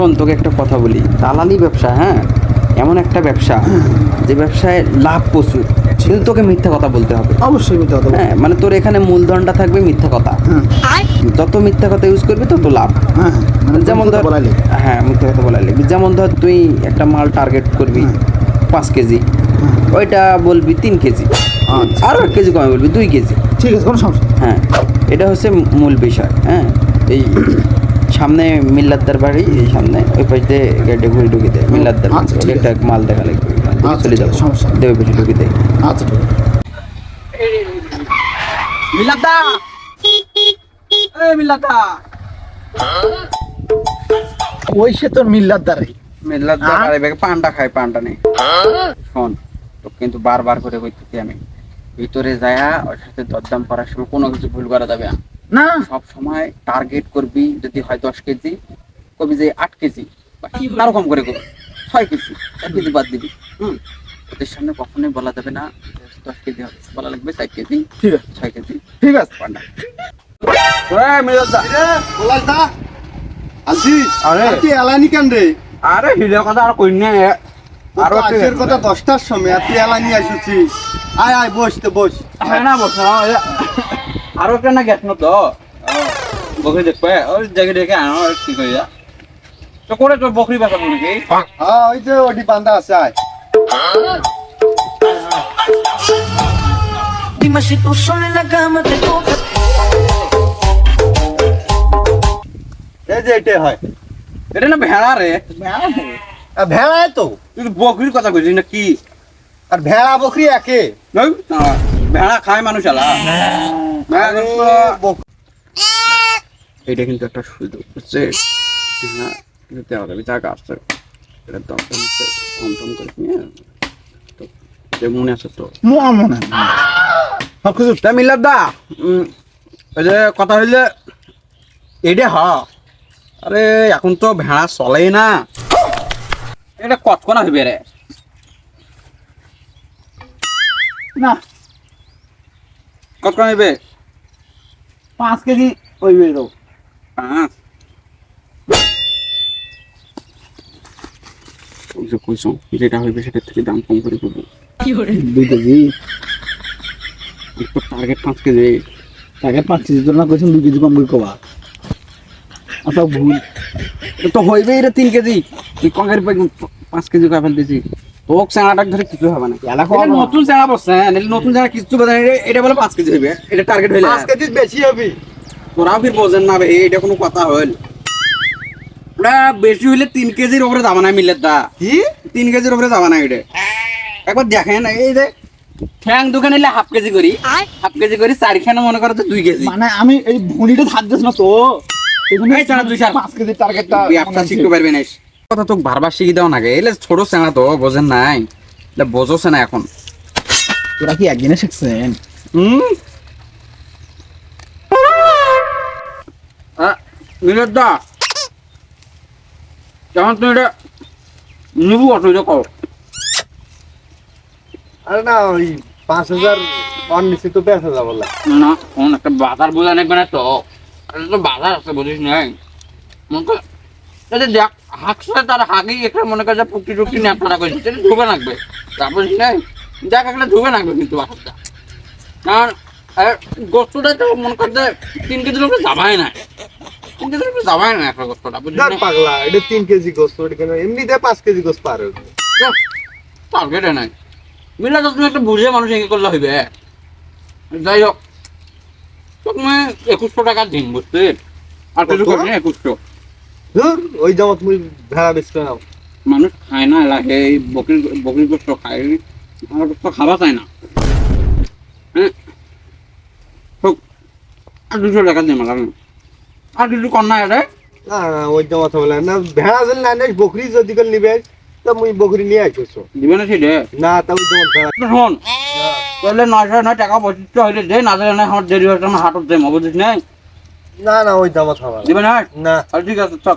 শোন তোকে একটা কথা বলি। দালালি ব্যবসা হ্যাঁ? এমন একটা ব্যবসা যে ব্যবসায় লাভ প্রচুর। কিন্তু তোকে মিথ্যা কথা বলতে হবে। অবশ্যই মিথ্যা কথা হ্যাঁ মানে তোর এখানে মূলধনটা থাকবে মিথ্যা কথা। হ্যাঁ। যত মিথ্যা কথা ইউজ করবি তত লাভ। হ্যাঁ মানে যেমন ধর। হ্যাঁ মিথ্যা কথা বলা লিখবি যেমন ধর তুই একটা মাল টার্গেট করবি পাঁচ কেজি। ওইটা বলবি তিন কেজি। আচ্ছা। আরও এক কেজি কমে বলবি দুই কেজি। ঠিক আছে কোনো সমস্যা হ্যাঁ এটা হচ্ছে মূল বিষয় হ্যাঁ? এই সামনে মিল্লাদ্দার বাড়ি সামনে ওই পাশ দিয়ে গাড়িটা ঘুরে ঢুকে দেয় মিল্লাদ্দার বাড়ি। আচ্ছা, একটা মাল দেখা লাগবে আচ্ছা, চলে যাব। সমস্যা দেবে পেছনে ঢুকে দেয়। আচ্ছা ঠিক এই ওই সে তোর মিল্লাদ্দা হ্যাঁ? আরে ব্যাগে পানটা খায় পানটা নেই শোন তো কিন্তু বারবার করে কইতেছি আমি ভিতরে যায়া ওর সাথে দরদাম করার সময় কোনো কিছু ভুল করা যাবে না। না। সব সময় টার্গেট করবি যদি হয় দশ কেজি কবি যে আট কেজি বা আরও কম করে করবি ছয় কেজি এক কেজি বাদ দিবি হুম? ওদের সামনে কখনোই বলা যাবে না যে দশ কেজি হবে বলা লাগবে চার কেজি ঠিক আছে। ছয় কেজি। ঠিক আছে। পান্ডা। আরে। আর এলানি কেন রে? আরে হিলে কথা আর কই না আরও আজকের কথা দশটার সময় আর তুই এলানি আসছিস। আয় আয় বস তো বস। না বস আরও একটা না গেছ তো বকরি দেখবে? ওই জায়গা দেখে আনো আর কি করি তো করে তো বকরি বেচা বলি কি হ্যাঁ ওই যে ওটি বান্ধা আছে আয়। Dime si tú sola en la cama te toca. এই যে এটাই হয়। এটা না ভেড়া রে। আর ভেড়ায় তো। তুই বকরির কথা কইছিস না কি আর ভেড়া বকরি একে। না, ভেড়া খায় মানুষ আলা। বক- এটা কিন্তু একটা সুযোগ হ্যাঁ এটা হচ্ছে কম টম করে নিয়ে তো যে মনে আছে তো। মনে মনে সব কিছু তা মিলাদ দা উম, ওই যে কথা হইলে এইটা হ। আরে এখন তো ভেড়া চলেই না। এটা কতক্ষণা হইবে রে? না। কতক্ষণ হইবে পাঁচ কেজি ওই বেরো পাঁচ। যে কইছো যেটা হইবে সেটা থেকে দাম কম করে করব। দুই কেজি। টার্গেট পাঁচ কেজি। তাকে পাঁচ কেজি তোর না কইছেন দুই কেজি কম করে কবা। আচ্ছা ভুল। তো হইবে এটা তিন কেজি। তুই কঙ্কের পাঁচ কেজি ফেলতেছি তোক চাঙাটা ধরে কিছু হবে না। এলা এটা নতুন চাঙা বসছে হ্যাঁ নতুন চাঙা কিছু বোঝে না, এটা- এটা বলে পাঁচ কেজি হইবে এটা টার্গেট হইলে। পাঁচ কেজি বেশি হবি। তোরাও কি বোঝেন না ভাই এটা কোনো কথা হইল। ওটা বেশি হইলে তিন কেজির উপরে যাবা না মিলের দা। কি? তিন কেজির উপরে যাবা না এটা। একবার দেখেন এই যে ঠ্যাং দোকানে নিলে হাফ কেজি করি। হাফ কেজি করি চারিখানে মনে করো তো দুই কেজি। মানে আমি এই ভুঁড়িটা থাকতেছ না তো? এই জন্য দুই চার। পাঁচ কেজি টার্গেটটা ব্যবসা শিখতে পারবে না কথা তো বারবার শিখে দেওয়া নাগে। এলে ছোট চেনা তো বোঝেন নাই। এটা বোঝোছে না এখন। তোরা কি একদিনে শিখছেন? হুম? দা। যখন তুমি এটা নিবু অসুবিধা কর আরে না ওই পাঁচ হাজার অন নিচে তো বেঁচে যাব। না। কোন একটা বাজার বোঝা নেবে না তো। এটা তো বাজার আছে বুঝিস নাই। মনে কর এটা দেখ হাঁকছে তার হাগি একটা মনে কর যে পুকটি টুকটি ন্যাপটা করেছে সেটা ধুবে লাগবে। তারপর নাই দেখ একটা ধুবে লাগবে কিন্তু বাসাটা কারণ গোস্তটা তো মনে কর যে তিন কেজির উপরে যাবাই না। তিন যাবাই না একটা গোস্তটা বুঝলি পাগলা এটা তিন কেজি গোস্ত কেন? এমনিতে পাঁচ কেজি গোস্ত পার টার্গেটে নাই। মিলা তো তুমি একটা বুঝে মানুষ এগিয়ে করলে হইবে। যাই হোক তুমি একুশশো টাকা দিন বুঝতে আর কিছু? একুশশো? ধুর ওই জামা তুমি ভেড়া বেচতে নাও। মানুষ খায় না লাগে এই বকরি বকরি গোস্ত খায়। আমার গোস্ত খাওয়া চায় না। হ্যাঁ? আর দুশো টাকা দিন আমার আর কিছু কর না এটা না না ওই বলে না। ভেড়া যদি না নেস বকরি যদি করে নিবে তা মুই বকরি নিয়ে আইছো দিবে না সেটা? না তা ওই জামা ভেড়া। শোন তাহলে নয়শো নয় টাকা পঁচিশশো হইলে দে না দিলে না আমার দেরি হয়েছে আমার হাটত দেবো বুঝিস নাই না না ওই জামা খাওয়া দিবে না? না। ঠিক আছে চল।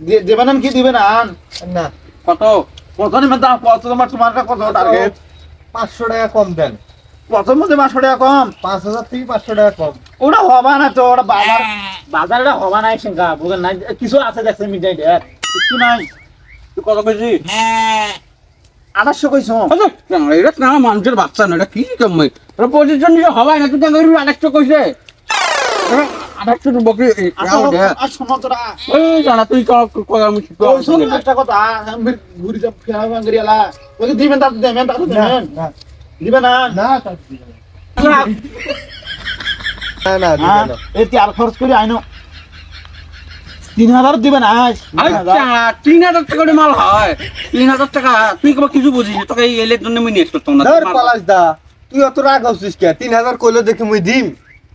দে- দেবে না কি দিবে না? না। কত? কত নিবে দাম কত? তোমার তোমার কত টার্গেট পাঁচশো টাকা কম দেন। প্রথম মধ্যে পাঁচশো টাকা কম? পাঁচ হাজার থেকে পাঁচশো টাকা কম। ওটা হবা না তো ওটা বাজার বাজার এটা হবা নাই সিংহা বুঝেন নাই কিছু আছে দেখছে মিটাই দেয় কিছু নাই। তুই কত কেজি আঠাশশো কইছো। এটা না মানুষের বাচ্চা না? এটা কি এটা পঁচিশ জন হবাই না তুই কেন করবি কইছে। আড়াইশো তো বকরি আচ্ছা, ওই জানা তুই একটা কথা ঘুরি যাব ফেরা ওকে দিবেন দেবেন দেবেন না দিবে না? না তা দিবে না। না। না দিবে হ্যাঁ, না। এই তেল খরচ করে আইনো। তিন হাজার দিবে না আচ্ছা, তিন হাজার। টাকা মাল হয়। তিন হাজার টাকা তুই কবা কিছু বুঝিস তোকে এই এলের জন্য আমি নিয়ে আসতো না। ধর পালাস দা তুই অত রাগ হচ্ছিস কে? তিন হাজার কইলো দেখে মুই দিম।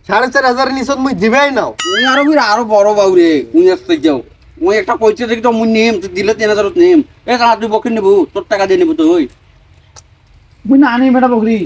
সাড়ে চার হাজার নিচত মুই দিবেই নাও। উনি আরও বিরা আরও বড় বাবু রে উনি আসতে যাও ওই একটা কইছে দেখি তো মুই নেম তুই দিলে তিন হাজার নেম। এ কানা তুই বকে নেব তোর টাকা দিয়ে নেব তুই। মুই না আনি বেটা বকরি